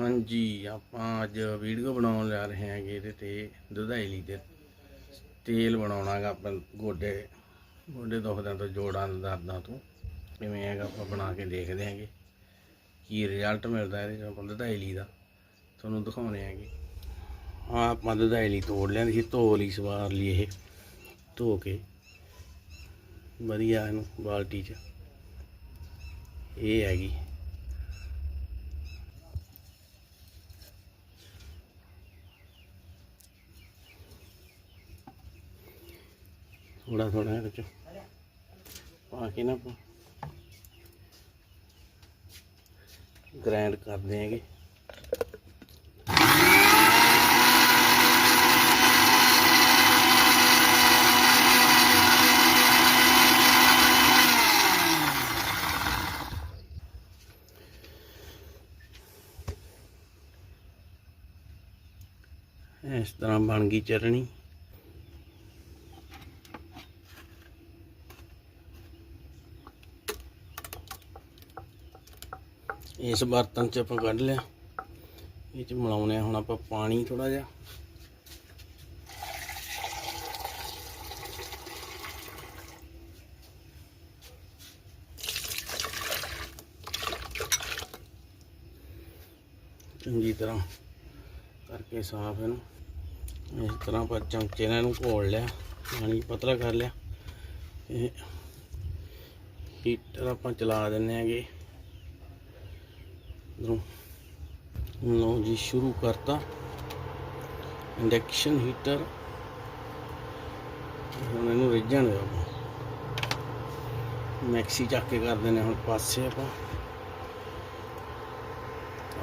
ਹਾਂਜੀ, ਆਪਾਂ ਅੱਜ ਵੀਡੀਓ ਬਣਾਉਣ ਜਾ ਰਹੇ ਹਾਂਗੇ ਇਹਦੇ ਤੇ ਦੁਧਾਈਲੀ ਦੇ। ਤੇਲ ਬਣਾਉਣਾਗਾ ਆਪਾਂ ਗੋਡੇ ਗੋਡੇ ਦੁਖਦਿਆਂ ਤੋਂ, ਜੋੜਾਂ ਦੇ ਦਰਦਾਂ ਤੋਂ। ਕਿਵੇਂ ਹੈਗਾ ਆਪਾਂ ਬਣਾ ਕੇ ਦੇਖਦੇ ਹਾਂਗੇ। ਕੀ ਰਿਜ਼ਲਟ ਮਿਲਦਾ ਇਹਦੇ ਚੋਂ ਆਪਾਂ ਦੁਧਾਈਲੀ ਦਾ, ਤੁਹਾਨੂੰ ਦਿਖਾਉਣੇ ਹੈਗੇ। ਆ ਆਪਾਂ ਦੁਧਾਈਲੀ ਤੋੜ ਲੈਂਦੇ ਸੀ, ਧੋ ਲਈ, ਸਵਾਰ ਲਈ ਇਹ, ਧੋ ਕੇ। ਵਧੀਆ ਇਹਨੂੰ ਬਾਲਟੀ 'ਚ। ਇਹ ਹੈਗੀ। ਥੋੜਾ ਥੋੜਾ ਇਹਦੇ ਚ। ਪਾ ਕੇ ਨਾ ਆਪਾਂ ਗ੍ਰਾਈਂਡ ਕਰਦੇ ਹੈਗੇ। ਇਸ ਤਰ੍ਹਾਂ ਬਣ ਗਈ ਚਟਣੀ। ਇਸ ਬਰਤਨ ਚ ਆਪਾਂ ਕੱਢ ਲਿਆ। ਇਹ ਚ ਮਿਲਾਉਣੇ ਆ ਹੁਣ ਆਪਾਂ ਪਾਣੀ ਥੋੜਾ ਜਿਹਾ। ਚੰਗੀ ਤਰ੍ਹਾਂ ਕਰਕੇ ਸਾਫ਼ ਇਹਨੂੰ। ਇਸ ਤਰ੍ਹਾਂ ਆਪਾਂ ਚਮਚੇ ਨਾਲ ਇਹਨੂੰ ਘੋਲ ਲਿਆ, ਪਾਣੀ ਪਤਲਾ ਕਰ ਲਿਆ। ਤੇ ਹੀਟਰ ਆਪਾਂ ਚਲਾ ਦਿੰਨੇ ਆਗੇ ਇਧਰੋਂ ਲਓ ਜੀ, ਸ਼ੁਰੂ ਕਰਤਾ। Induction heater. ਹੁਣ ਇਹਨੂੰ ਰਿੱਝਣ ਦਿਓ ਮੈਕਸੀ ਚੱਕ ਕੇ ਕਰਦੇ ਦਿੰਨੇ ਹੁਣ ਪਾਸੇ ਆਪਾਂ।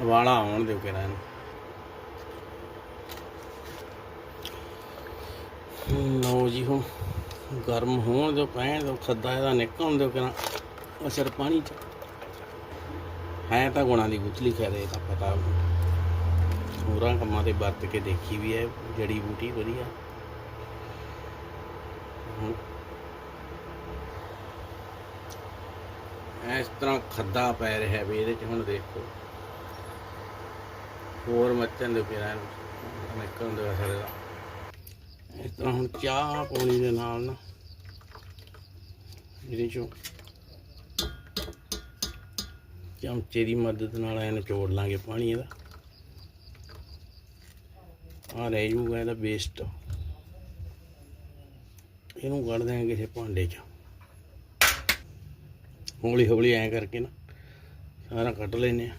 ਵਾਲਾ ਆਉਣ ਦਿਓ ਕਿਰਾ ਇਹਨੂੰ। ਲਓ ਜੀ ਹੁਣ ਗਰਮ ਹੋਣ ਦਿਓ, ਪੈਣ ਦਿਓ, ਖੱਦਾ ਇਹਦਾ ਨਿਕਲਣ ਦਿਓ ਕਿਰਾ ਅਸਰ ਪਾਣੀ ਚ। ਹੈ ਤਾਂ ਗੁਣਾ ਦੀ ਗੁਥਲੀ ਖੈਰੇ ਤਾਂ ਪਤਾ ਹੋਰਾਂ ਕੰਮਾਂ ਤੇ ਵਰਤ ਕੇ ਦੇਖੀ ਵੀ ਹੈ ਜੜੀ ਬੂਟੀ ਵਧੀਆ। ਇਸ ਤਰ੍ਹਾਂ ਖੱਦਾ ਪੈ ਰਿਹਾ ਵੀ ਇਹਦੇ ਚ, ਹੁਣ ਦੇਖੋ। ਹੋਰ ਮੱਚਣ ਦੇ ਪਿਆ ਨਿਕਲਣ ਦੇ ਅਸਰ ਦਾ ਇਸ ਤਰ੍ਹਾਂ ਹੁਣ ਚਾਹ ਪਾਣੀ ਦੇ ਨਾਲ ਨਾ, ਇਹਦੇ ਚੋਂ ਚਮਚੇ ਦੀ ਮਦਦ ਨਾਲ ਐ ਨਿਚੋੜ ਲਾਂਗੇ ਪਾਣੀ ਇਹਦਾ। ਆ ਰਹਿ ਜੂਗਾ ਇਹਦਾ ਵੇਸਟ ਇਹਨੂੰ ਕੱਢ ਦਿਆਂਗੇ ਕਿਸੇ ਭਾਂਡੇ 'ਚ। ਹੌਲੀ ਹੌਲੀ ਐ ਕਰਕੇ ਨਾ ਸਾਰਾ ਕੱਢ ਲੈਨੇ ਆ।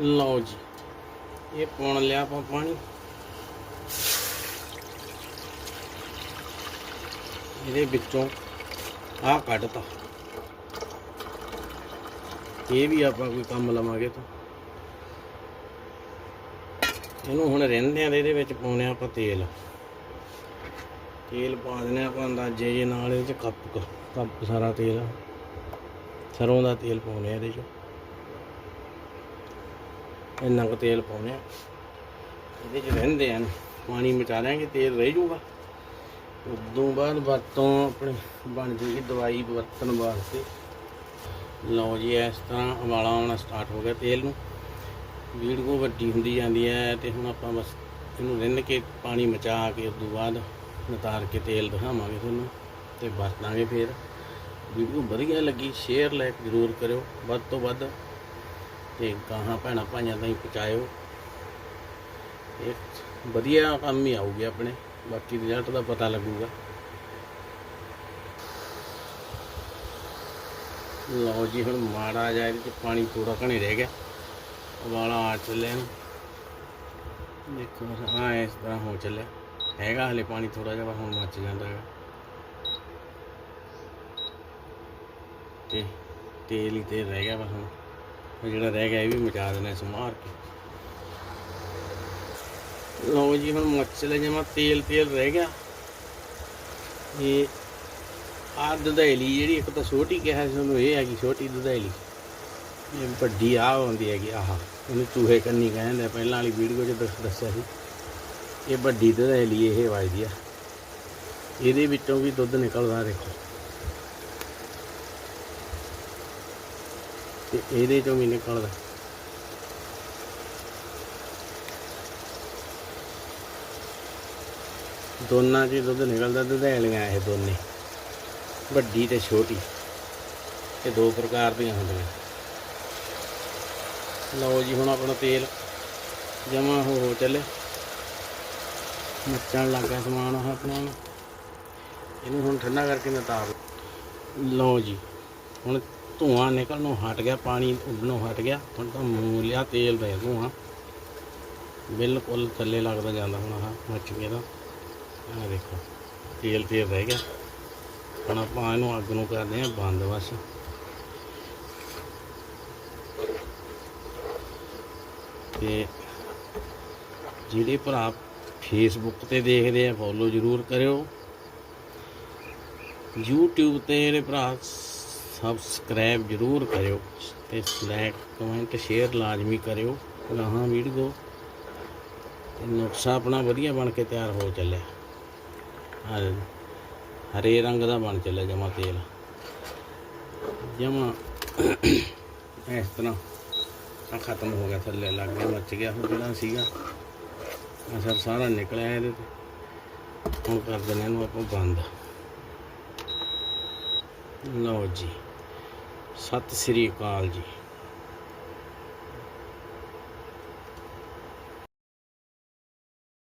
ਲਓ ਜੀ, ਇਹ ਪਾਉਣ ਲਿਆ ਆਪਾਂ ਪਾਣੀ। ਇਹਦੇ ਵਿੱਚੋਂ ਆਹ ਕੱਢਤਾ ਇਹ ਵੀ ਆਪਾਂ ਕੋਈ ਕੰਮ ਲਵਾਂਗੇ ਤਾਂ। ਇਹਨੂੰ ਹੁਣ ਰਹਿੰਦੇ ਆ ਇਹਦੇ ਵਿੱਚ ਪਾਉਣੇ ਆ ਆਪਾਂ ਤੇਲ। ਤੇਲ ਪਾ ਦਿੰਦੇ ਆਪਾਂ ਅੰਦਾਜ਼ੇ ਜੇ ਨਾਲ ਇਹਦੇ ਚ ਕੱਪ ਕੱਪ ਸਾਰਾ ਤੇਲ। ਸਰੋਂ ਦਾ ਤੇਲ ਪਾਉਣੇ ਆ ਇਹਦੇ ਚ। ਇੰਨਾ ਕੁ ਤੇਲ ਪਾਉਣੇ ਆ। ਇਹਦੇ ਚ ਰਹਿੰਦੇ ਆ। ਪਾਣੀ ਮਚਾ ਲਾਂਗੇ ਤੇਲ ਰਹਿ ਜਾਊਗਾ। ਉਦੋਂ ਬਾਅਦ ਵਰਤੋਂ ਆਪਣੀ ਬਣ ਜੂਗੀ ਦਵਾਈ ਵਰਤਣ ਵਾਸਤੇ। ਲਓ ਜੀ, ਇਸ ਤਰ੍ਹਾਂ ਉਬਾਲਾ ਆਉਣਾ ਸਟਾਰਟ ਹੋ ਗਿਆ ਤੇਲ ਨੂੰ। ਵੀਡੀਓ ਵੱਡੀ ਹੁੰਦੀ ਜਾਂਦੀ ਹੈ ਤੇ ਹੁਣ ਆਪਾਂ ਬਸ ਇਹਨੂੰ ਰਿੰਨ ਕੇ ਪਾਣੀ ਮਚਾ ਕੇ ਉਸ ਤੋਂ ਬਾਅਦ ਨਤਾਰ ਕੇ ਤੇਲ ਦਿਖਾਵਾਂਗੇ ਤੁਹਾਨੂੰ ਤੇ ਵਰਤਾਂਗੇ ਫਿਰ। ਵੀਡੀਓ ਵਧੀਆ ਲੱਗੀ ਸ਼ੇਅਰ ਲਾਈਕ ਜ਼ਰੂਰ ਕਰਿਓ। ਵੱਧ ਤੋਂ ਵੱਧ ਤੇ ਗਾਹਾਂ ਭੈਣਾਂ ਭਾਈਆਂ ਤਾਈਂ ਪਹੁੰਚਾਇਓ। ਇਹ ਵਧੀਆ ਕੰਮ ਹੀ ਆਊਗੀ ਆਪਣੇ। ਬਾਕੀ ਰਿਜ਼ਲਟ ਦਾ ਪਤਾ ਲੱਗੂਗਾ। ਲਓ ਜੀ, ਹੁਣ ਮਾੜਾ ਜਿਹਾ ਇਹਦੇ ਚ ਪਾਣੀ ਥੋੜਾ ਘਣੇ ਰਹਿ ਗਿਆ। ਉਬਾਲਾ ਆ ਚੱਲਿਆ ਦੇਖੋ ਹਾਂ, ਇਸ ਤਰ੍ਹਾਂ ਹੋ ਚੱਲਿਆ। ਹੈਗਾ ਹਲੇ ਪਾਣੀ ਥੋੜਾ ਜਿਹਾ ਹੁਣ ਮੱਚ ਜਾਂਦਾ ਹੈਗਾ। ਤੇ ਤੇਲ ਹੀ ਤੇਲ ਰਹਿ ਗਿਆ ਵਾ ਹੁਣ। ਜਿਹੜਾ ਰਹਿ ਗਿਆ, ਇਹ ਵੀ ਮਚਾ ਦੇਣਾ ਸਮਾਰ ਕੇ। ਲਓ ਜੀ ਹੁਣ ਮੱਛਲੇ ਜਮਾ ਤੇਲ ਤੇਲ ਰਹਿ ਗਿਆ। ਇਹ ਆ ਦੁਧੈਲੀ ਜਿਹੜੀ ਇੱਕ ਤਾਂ ਛੋਟੀ ਕਿਹਾ ਸੀ ਉਹਨੂੰ ਇਹ ਹੈਗੀ ਛੋਟੀ ਦੁਧੈਲੀ। ਇਹ ਵੱਡੀ ਆ ਹੁੰਦੀ ਹੈਗੀ ਆਹ ਉਹਨੂੰ ਚੂਹੇ ਕੰਨੀ ਕਹਿੰਦੇ ਆ, ਪਹਿਲਾਂ ਵਾਲੀ ਵੀਡੀਓ 'ਚ ਦੱਸ ਦੱਸਿਆ ਸੀ। ਇਹ ਵੱਡੀ ਦੁਧੈਲੀ ਇਹ ਵੱਜਦੀ ਆ। ਇਹਦੇ ਵਿੱਚੋਂ ਵੀ ਦੁੱਧ ਨਿਕਲਦਾ ਦੇਖੋ। ਤੇ ਇਹਦੇ ਚੋਂ ਵੀ ਨਿਕਲਦਾ। ਦੋਨਾਂ 'ਚ ਦੁੱਧ ਨਿਕਲਦਾ ਦੁਧੈਲੀਆਂ ਇਹ ਦੋਨੇ। ਵੱਡੀ ਤੇ ਛੋਟੀ। ਇਹ ਦੋ ਪ੍ਰਕਾਰ ਦੀਆਂ ਹੁੰਦੀਆਂ। ਲਓ ਜੀ, ਹੁਣ ਆਪਣਾ ਤੇਲ ਜਮਾ ਹੋ ਚੱਲੇ। ਮੱਚਣ ਲੱਗ ਗਿਆ ਸਮਾਨ ਆਹ ਆਪਣਾ। ਇਹਨੂੰ ਹੁਣ ਠੰਡਾ ਕਰਕੇ ਮੈਂ ਤਾਰ ਲਓ ਜੀ। ਹੁਣ ਧੂਆਂ ਨਿਕਲਣੋਂ ਹਟ ਗਿਆ, ਪਾਣੀ ਉੱਡਣੋਂ ਹਟ ਗਿਆ। ਹੁਣ ਤਾਂ ਮੂਲਿਆ ਤੇਲ ਦਾ ਧੂਆਂ। ਬਿਲਕੁਲ ਥੱਲੇ ਲੱਗਦਾ ਜਾਂਦਾ ਹੁਣ, ਆਹ ਮੱਚ ਦਾ ਆਹ ਦੇਖੋ ਤੇਲ ਤੇਲ ਰਹਿ ਗਿਆ। ਹੁਣ ਆਪਾਂ ਇਹਨੂੰ ਅੱਗ ਨੂੰ ਕਰਦੇ ਹਾਂ ਬੰਦ ਬਸ। ਤੇ ਜਿਹੜੇ ਭਰਾ ਫੇਸਬੁੱਕ ਤੇ ਦੇਖਦੇ ਆ ਫੋਲੋ ਜ਼ਰੂਰ ਕਰਿਓ। YouTube ਤੇ ਜਿਹੜੇ ਭਰਾ ਸਬਸਕ੍ਰਾਈਬ ਜ਼ਰੂਰ ਕਰਿਓ ਤੇ ਲਾਈਕ ਕਮੈਂਟ ਸ਼ੇਅਰ ਲਾਜ਼ਮੀ ਕਰਿਓ। ਗਾਹਾਂ ਵੀਡੀਓ ਤੇ ਨੁਕਸਾ ਆਪਣਾ ਵਧੀਆ ਬਣ ਕੇ ਤਿਆਰ ਹੋ ਚੱਲਿਆ। ਹਰੇ ਰੰਗ ਦਾ ਬਣ ਚੱਲਿਆ ਜਮਾ ਤੇਲ। ਜਮਾ ਇਸ ਤਰ੍ਹਾਂ ਆ ਖਤਮ ਹੋ ਗਿਆ, ਥੱਲੇ ਲੱਗ ਗਿਆ, ਮੱਚ ਗਿਆ, ਹੁਣ ਜਿਹੜਾ ਸੀਗਾ ਅਸਰ ਸਾਰਾ ਨਿਕਲਿਆ ਇਹਦੇ ਤੇ। ਹੁਣ ਕਰ ਦਿੰਦੇ ਇਹਨੂੰ ਆਪਾਂ ਬੰਦ। ਲਓ ਜੀ, ਸਤਿ ਸ੍ਰੀ ਅਕਾਲ ਜੀ।